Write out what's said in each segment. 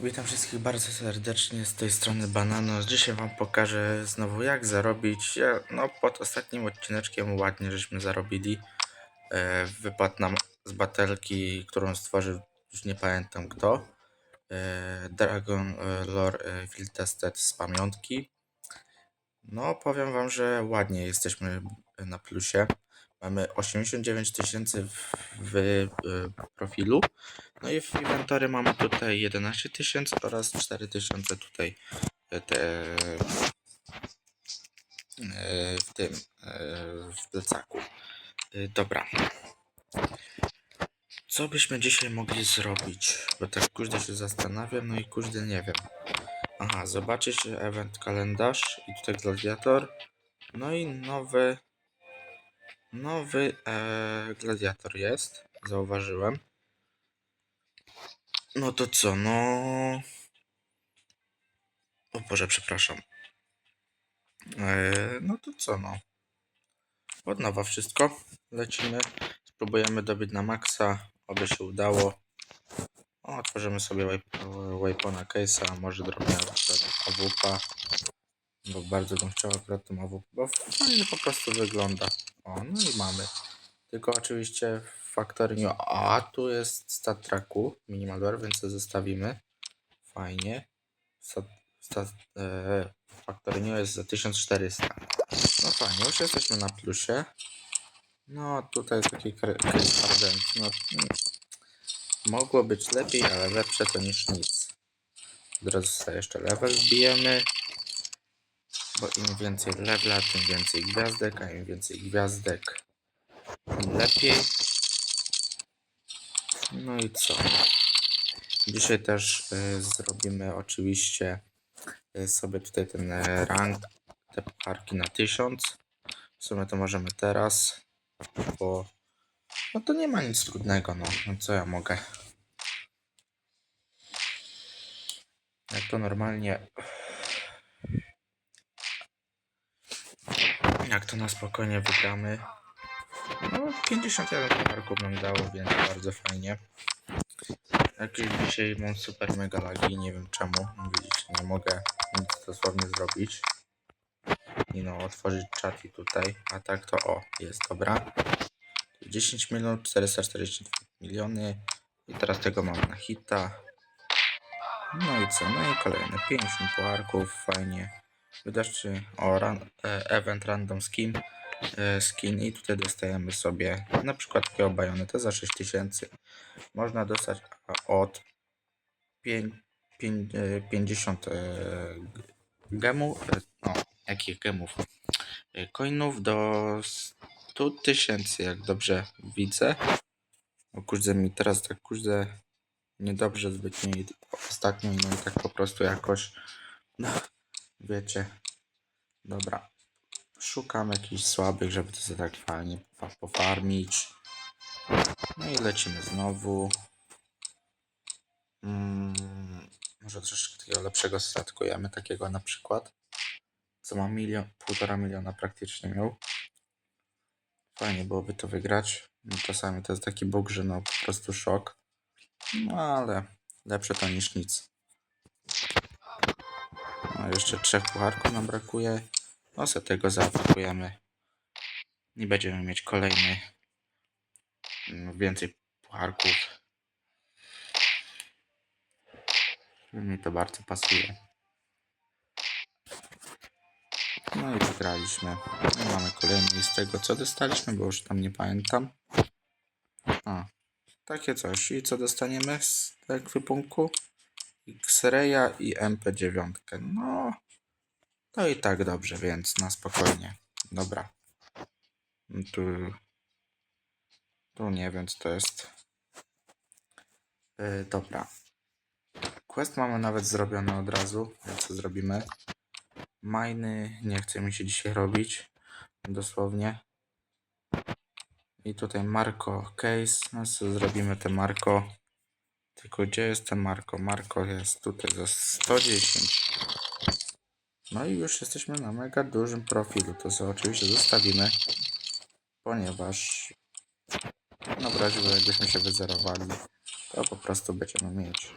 Witam wszystkich bardzo serdecznie z tej strony Bananos. Dzisiaj wam pokażę znowu jak zarobić. Ja, no pod ostatnim odcineczkiem ładnie żeśmy zarobili. E, wypadł nam z batelki, którą stworzył już nie pamiętam kto. E, Dragon e, Lore e, Field Tested z pamiątki. No powiem wam, że ładnie jesteśmy na plusie. Mamy 89 tysięcy w, w e, profilu. No i w inwentory mamy tutaj 11 tysięcy oraz 4 tysiące tutaj e, te, e, w tym w plecaku. Dobra. Co byśmy dzisiaj mogli zrobić? Bo tak kurde się zastanawiam, no i kurde nie wiem. Aha, zobaczyć event kalendarz i tutaj gladiator. No i nowy nowy e, gladiator jest. Zauważyłem. No to co, no. O Boże, przepraszam. Eee, no to co, no. Od nowa wszystko. Lecimy. Spróbujemy dobyć na maksa. Oby się udało. O, otworzymy sobie wayp- Waypona case'a, może drobnie AWP. Bo bardzo bym chciał akurat tą bo fajnie po prostu wygląda. O, no i mamy. Tylko oczywiście w faktoriniu. A tu jest stat tracku minimal door, więc to zostawimy. Fajnie. Stat, stat, e, jest za 1400. No fajnie, już jesteśmy na plusie. No tutaj jest taki kre- case ardent. No, mm, mogło być lepiej, ale lepsze to niż nic. Od razu sobie jeszcze level wbijemy. Bo im więcej levela, tym więcej gwiazdek, a im więcej gwiazdek, tym lepiej. No i co? Dzisiaj też y, zrobimy oczywiście y, sobie tutaj ten y, rank, te parki na 1000. W sumie to możemy teraz, bo no to nie ma nic trudnego, no, no co ja mogę. Jak to normalnie jak to na spokojnie wygramy. No 51 parków nam dało, więc bardzo fajnie. Jakieś dzisiaj mam super mega lagi, nie wiem czemu. Widzicie, nie mogę nic dosłownie zrobić. I no, otworzyć czat i tutaj. A tak to o, jest dobra. 10 minut, 442 miliony. I teraz tego mam na hita. No i co? No i kolejne 50 puarków, fajnie. Wystarczy o ran, e, event random skin, e, skin i tutaj dostajemy sobie na przykład takiego bajoneta za 6000. Można dostać od 5, 50 e, gemów, e, no jakich gemów, coinów do 100 tysięcy, jak dobrze widzę. O kurde mi teraz tak kurde niedobrze zbytnio ostatnio no i tak po prostu jakoś wiecie. Dobra. Szukam jakichś słabych, żeby to sobie tak fajnie pofa- pofarmić. No i lecimy znowu. Mm, może troszeczkę takiego lepszego statkujemy, takiego na przykład. Co ma milion, półtora miliona praktycznie miał. Fajnie byłoby to wygrać. No Czasami to jest taki bóg, że no po prostu szok. No ale lepsze to niż nic. No jeszcze trzech pucharków nam brakuje. No se tego zaatakujemy. I będziemy mieć kolejny mm, więcej pucharków. Mi to bardzo pasuje. No i wygraliśmy. Mamy kolejny z tego co dostaliśmy, bo już tam nie pamiętam. A, takie coś. I co dostaniemy z ekwipunku? X-Raya i MP9. No, to i tak dobrze, więc na spokojnie. Dobra. Tu, tu nie wiem, co to jest. Yy, dobra. Quest mamy nawet zrobiony od razu, więc co zrobimy? Majny nie chce mi się dzisiaj robić. Dosłownie. I tutaj Marco Case. No co zrobimy te Marco. Tylko gdzie jest ten Marco? Marco jest tutaj za 110. No i już jesteśmy na mega dużym profilu. To sobie oczywiście zostawimy. Ponieważ no w razie, jakbyśmy się wyzerowali, to po prostu będziemy mieć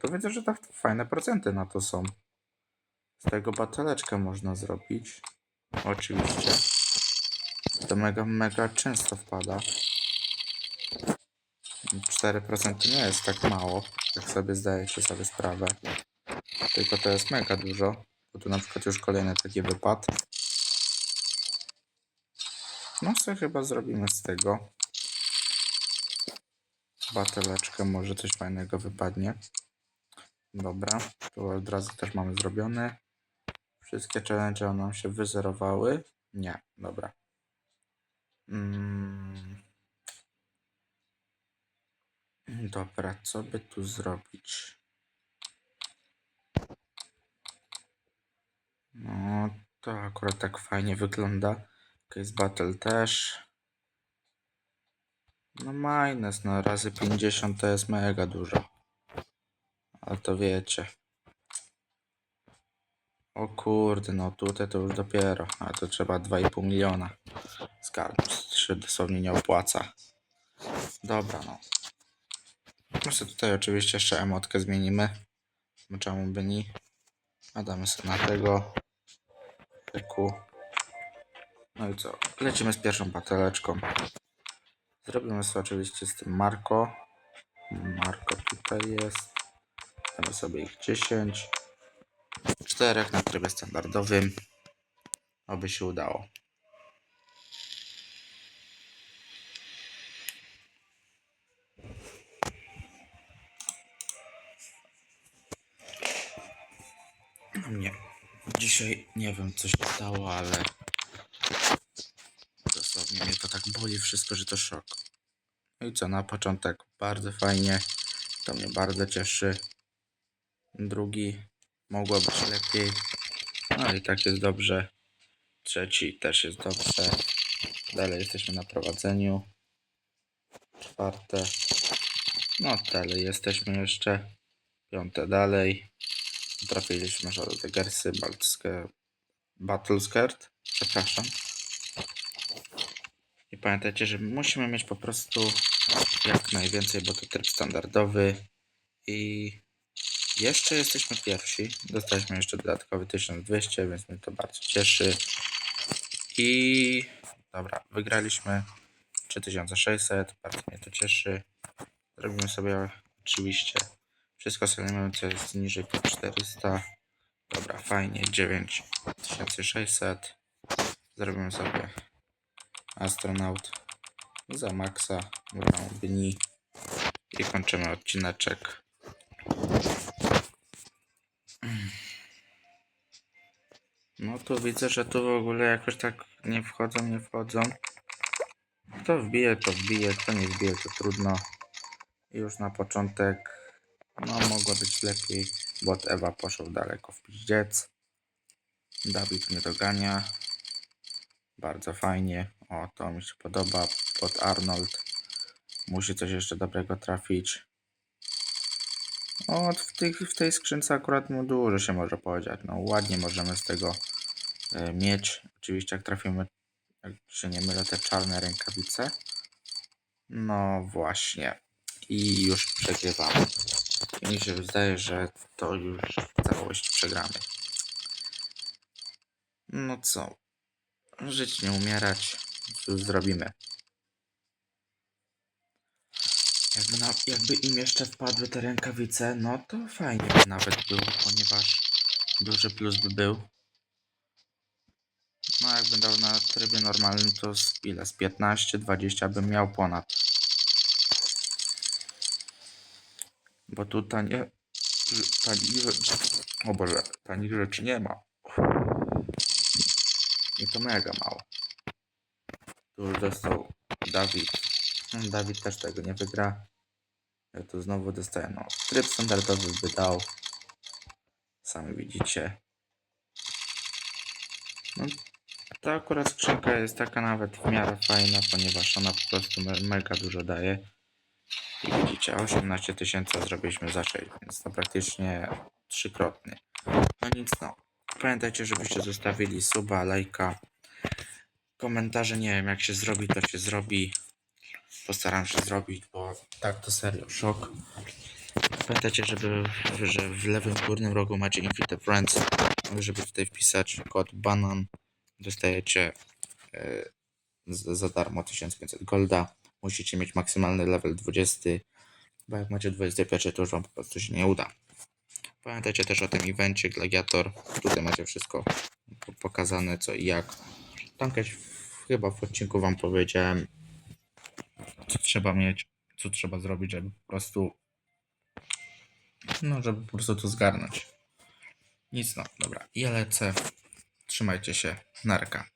To widzę, że tak fajne procenty na to są. Z tego bateleczkę można zrobić. Oczywiście. To mega, mega często wpada. 4% nie jest tak mało, jak sobie zdajecie sobie sprawę. Tylko to jest mega dużo. Bo tu na przykład już kolejny taki wypad. No sobie chyba zrobimy z tego. Bateleczkę, może coś fajnego wypadnie. Dobra, tu od razu też mamy zrobione. Wszystkie challenge nam się wyzerowały. Nie, dobra. Mm. Dobra, co by tu zrobić? No, to akurat tak fajnie wygląda. Case Battle też. No minus, no razy 50 to jest mega dużo. Ale to wiecie. O kurde, no tutaj to już dopiero. A to trzeba 2,5 miliona. Skarb się dosłownie nie opłaca. Dobra, no. Może tutaj oczywiście jeszcze emotkę zmienimy. Czemu by nie? Damy sobie na tego. Pyku. No i co? Lecimy z pierwszą pateleczką. Zrobimy sobie oczywiście z tym Marko. Marko tutaj jest. Damy sobie ich 10. Czterech na trybie standardowym. Oby się udało. No nie. Dzisiaj nie wiem co się stało, ale dosłownie mnie to tak boli wszystko, że to szok. No i co, na początek bardzo fajnie. To mnie bardzo cieszy. Drugi mogło być lepiej. No i tak jest dobrze. Trzeci też jest dobrze. Dalej jesteśmy na prowadzeniu. Czwarte. No dalej jesteśmy jeszcze. Piąte dalej. Trafiliśmy Degersy, Baltske, Battleskirt. Przepraszam. I pamiętajcie, że musimy mieć po prostu jak najwięcej, bo to tryb standardowy. I jeszcze jesteśmy pierwsi. Dostaliśmy jeszcze dodatkowy 1200, więc mnie to bardzo cieszy. I dobra, wygraliśmy 3600, bardzo mnie to cieszy. Zrobimy sobie oczywiście wszystko sobie co jest niżej po 400. Dobra, fajnie, 9600. Zrobimy sobie astronaut za maksa, gramy dni i kończymy odcineczek. No tu widzę, że tu w ogóle jakoś tak nie wchodzą, nie wchodzą. Kto wbije, to wbije, kto nie wbije, to trudno. Już na początek, no mogło być lepiej, bo Ewa poszedł daleko w piździec. Dawid mnie dogania. Bardzo fajnie. O, to mi się podoba. Pod Arnold. Musi coś jeszcze dobrego trafić. O, w, tych, w tej skrzynce akurat mu dużo się może powiedzieć. No ładnie możemy z tego e, mieć. Oczywiście jak trafimy, jak się nie mylę, te czarne rękawice. No właśnie. I już przegrywamy. Mi się wydaje, że to już całość przegramy. No co? Żyć nie umierać. Cóż zrobimy? Jakby, na, jakby im jeszcze wpadły te rękawice, no to fajnie by nawet było, ponieważ duży plus by był. No jakby dał na trybie normalnym, to z ile? Z 15-20 bym miał ponad. Bo tu tanie... Tanich rzeczy... O Boże, tanich rzeczy nie ma. I to mega mało. Tu już dostał Dawid. No, Dawid też tego nie wygra. Ja tu znowu dostaję, no, tryb standardowy by dał. Sami widzicie. No, ta akurat skrzynka jest taka nawet w miarę fajna, ponieważ ona po prostu me- mega dużo daje. I widzicie, 18 tysięcy zrobiliśmy za 6, więc to praktycznie trzykrotnie. No nic no. Pamiętajcie, żebyście zostawili suba, lajka, komentarze. Nie wiem jak się zrobi, to się zrobi. Postaram się zrobić, bo tak to serio szok. Pamiętajcie, żeby, że w lewym górnym rogu macie Invite Friends. Żeby tutaj wpisać kod BANAN, dostajecie e, za darmo 1500 golda. Musicie mieć maksymalny level 20, bo jak macie 21, to już wam po prostu się nie uda. Pamiętajcie też o tym evencie Gladiator. Tutaj macie wszystko po- pokazane, co i jak. Tam jakaś, chyba w odcinku wam powiedziałem, co trzeba mieć, co trzeba zrobić, żeby po prostu no, żeby po prostu to zgarnąć. Nic no, dobra. Ja lecę. Trzymajcie się. Narka.